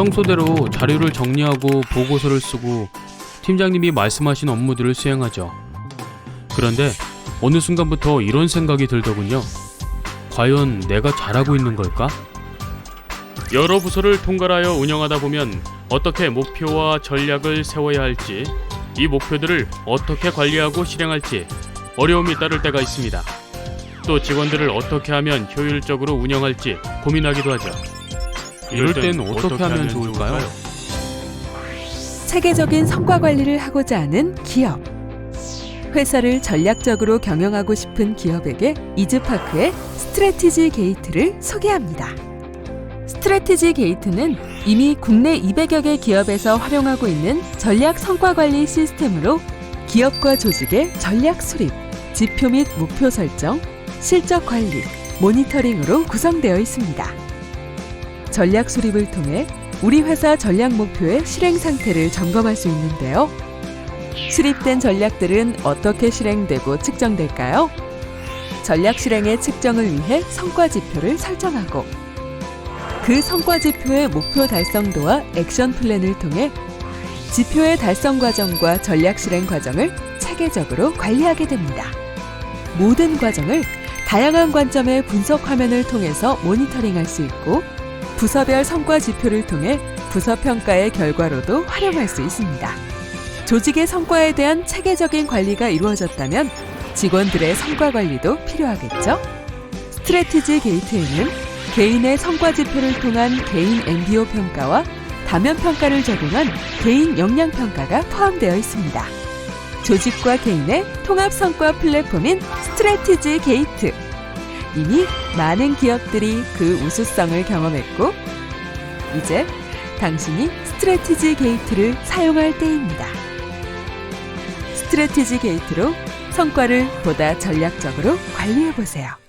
평소대로 자료를 정리하고 보고서를 쓰고 팀장님이 말씀하신 업무들을 수행하죠. 그런데 어느 순간부터 이런 생각이 들더군요. 과연 내가 잘하고 있는 걸까? 여러 부서를 통괄하여 운영하다 보면 어떻게 목표와 전략을 세워야 할지, 이 목표들을 어떻게 관리하고 실행할지 어려움이 따를 때가 있습니다. 또 직원들을 어떻게 하면 효율적으로 운영할지 고민하기도 하죠. 이럴 땐 어떻게 하면 좋을까요? 체계적인 성과 관리를 하고자 하는 기업. 회사를 전략적으로 경영하고 싶은 기업에게 이즈파크의 스트레티지 게이트를 소개합니다. 스트레티지 게이트는 이미 국내 200여 개 기업에서 활용하고 있는 전략 성과 관리 시스템으로 기업과 조직의 전략 수립, 지표 및 목표 설정, 실적 관리, 모니터링으로 구성되어 있습니다. 전략 수립을 통해 우리 회사 전략 목표의 실행 상태를 점검할 수 있는데요. 수립된 전략들은 어떻게 실행되고 측정될까요? 전략 실행의 측정을 위해 성과 지표를 설정하고 그 성과 지표의 목표 달성도와 액션 플랜을 통해 지표의 달성 과정과 전략 실행 과정을 체계적으로 관리하게 됩니다. 모든 과정을 다양한 관점의 분석 화면을 통해서 모니터링할 수 있고 부서별 성과 지표를 통해 부서 평가의 결과로도 활용할 수 있습니다. 조직의 성과에 대한 체계적인 관리가 이루어졌다면 직원들의 성과 관리도 필요하겠죠? 스트레티지 게이트에는 개인의 성과 지표를 통한 개인 MBO 평가와 다면 평가를 적용한 개인 역량 평가가 포함되어 있습니다. 조직과 개인의 통합 성과 플랫폼인 스트레티지 게이트. 이미 많은 기업들이 그 우수성을 경험했고, 이제 당신이 스트레티지 게이트를 사용할 때입니다. 스트레티지 게이트로 성과를 보다 전략적으로 관리해 보세요.